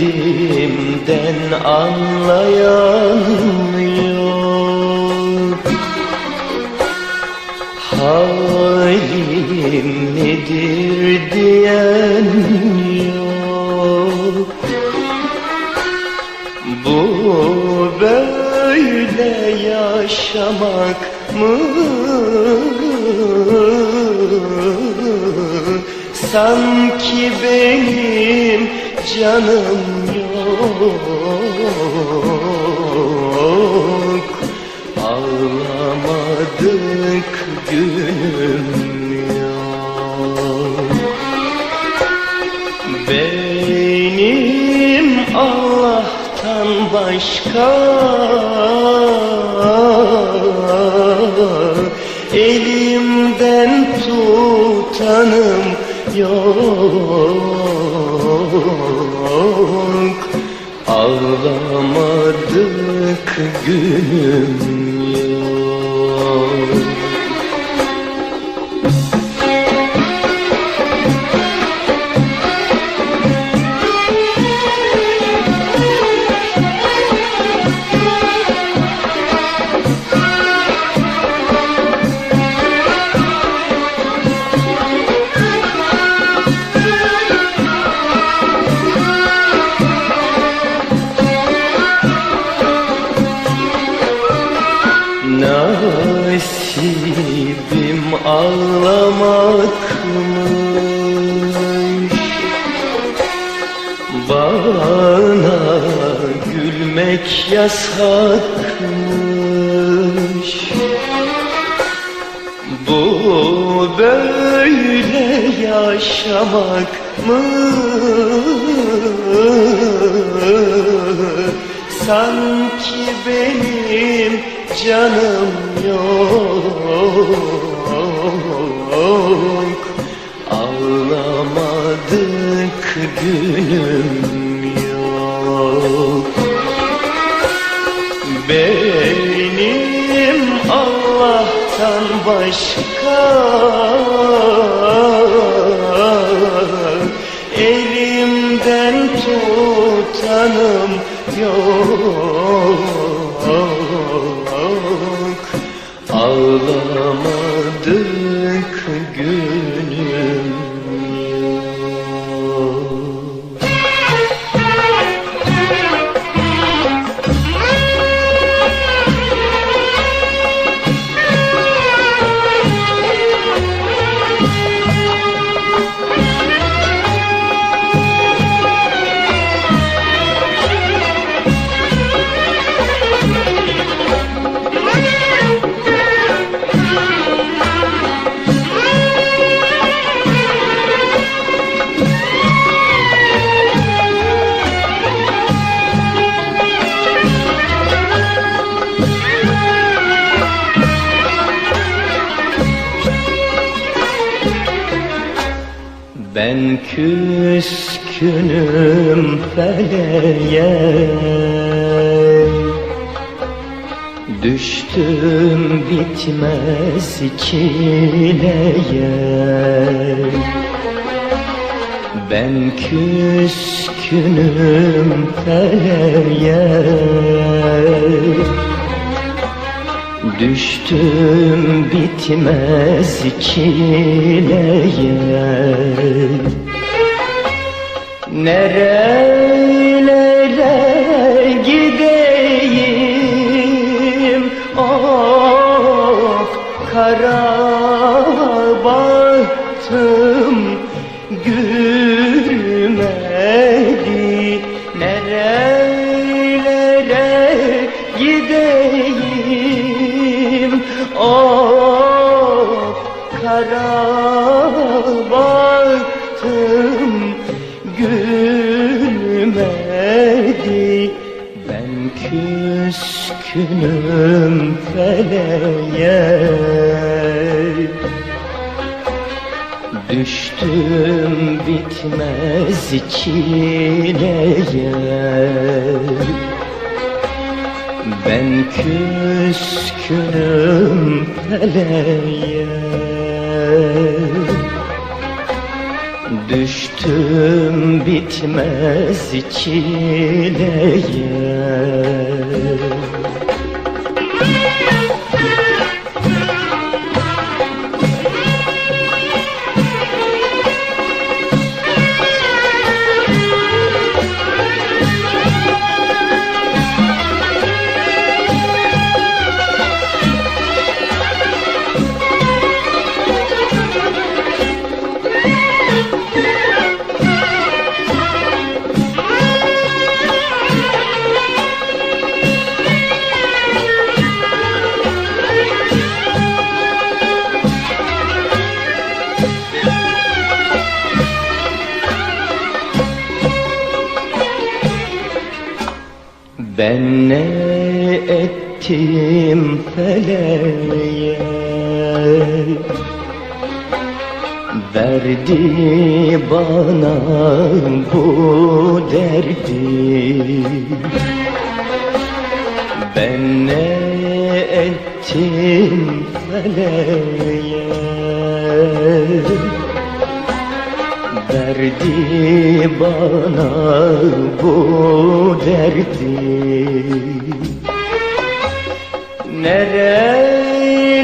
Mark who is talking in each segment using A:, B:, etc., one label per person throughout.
A: Elimden anlayan yok Halim nedir diyen yok Bu böyle yaşamak mı? Sanki benim canım yok. Ağlamadık günüm yok. Benim Allah'tan başka Elimden tutanım yok Ağlamadık günüm Bana gülmek yasakmış Bu böyle yaşamak mı? Sanki benim canım yok Günüm yok benim Allah'tan başka Elimden tutanım yok. Ağlamadık küskünüm feleğe. Düştüm bitmez çileye. Ben küskünüm feleğe. Düştüm bitmez çileye Nerelere küskünüm feleğe Düştüm bitmez çileye Ben küskünüm feleğe Düştüm bitmez çileye Thank you. Ettim feleğe. Verdi bana bu derdi. Ben ne ettim feleğe? Verdi bana bu derdi Nerelere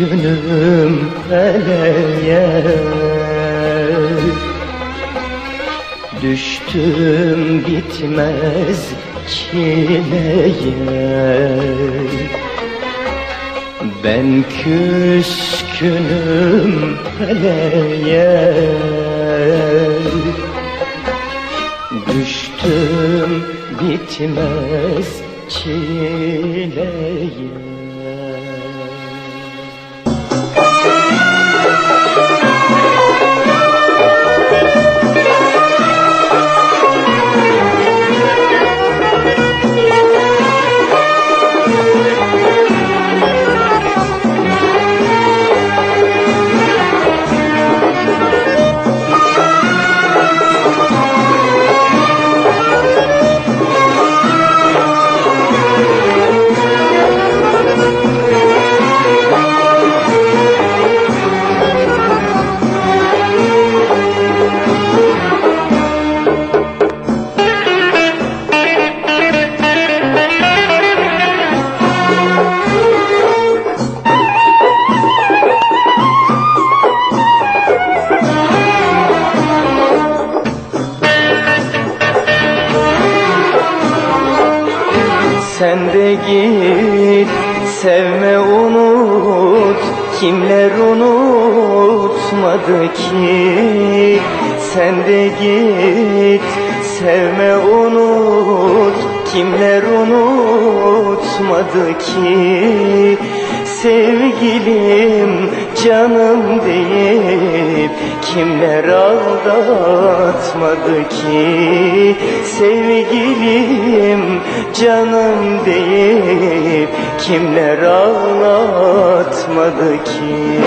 A: küskünüm feleğe Düştüm bitmez çileye Ben küskünüm feleğe Düştüm bitmez çileye Kimler unutmadı ki? Sen de git sevme unut. Kimler unutmadı ki? Sevgilim canım deyip Kimler aldatmadı ki? Sevgilim canım deyip Kimler ağlatmadı ki?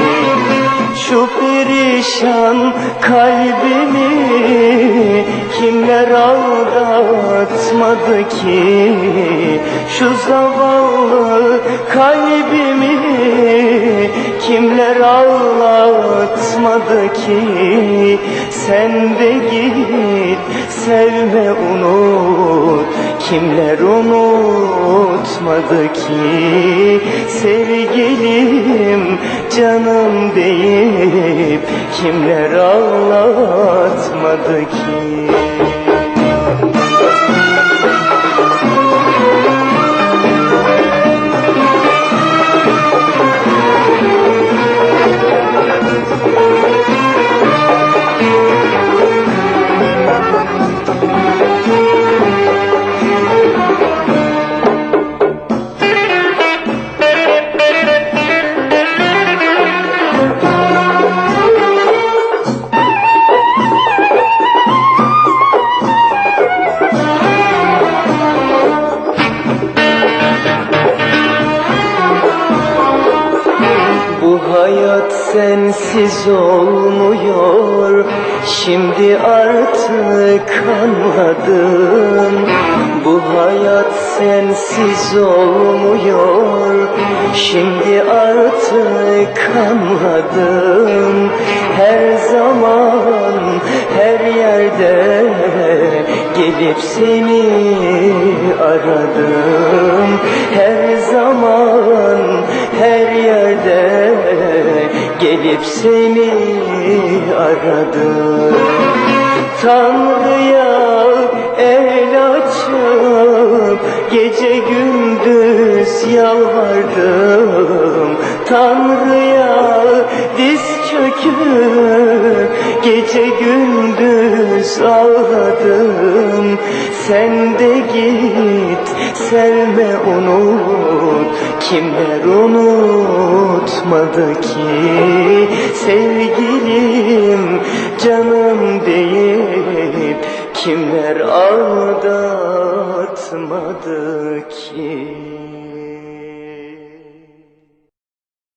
A: Şu perişan kalbimi Kimler aldatmadı ki? Şu zavallı kalbimi Kimler ağlatmadı ki? Sen de git sevme unut. Kimler unutmadı ki? Sevgilim canım deyip Kimler ağlatmadı ki sensiz olmuyor. Şimdi artık anladım. Bu hayat sensiz olmuyor. Şimdi artık anladım. Her zaman her yerde Gelip seni aradım. Her zaman her yerde Gelip seni aradım. Tanrı'ya el açıp Gece gündüz yalvardım. Tanrı'ya diz çöküp Gece gündüz ağladım. Sen de git sevme unut Kimler unutmadı ki? Sevgilim canım deyip Kimler aldatmadı ki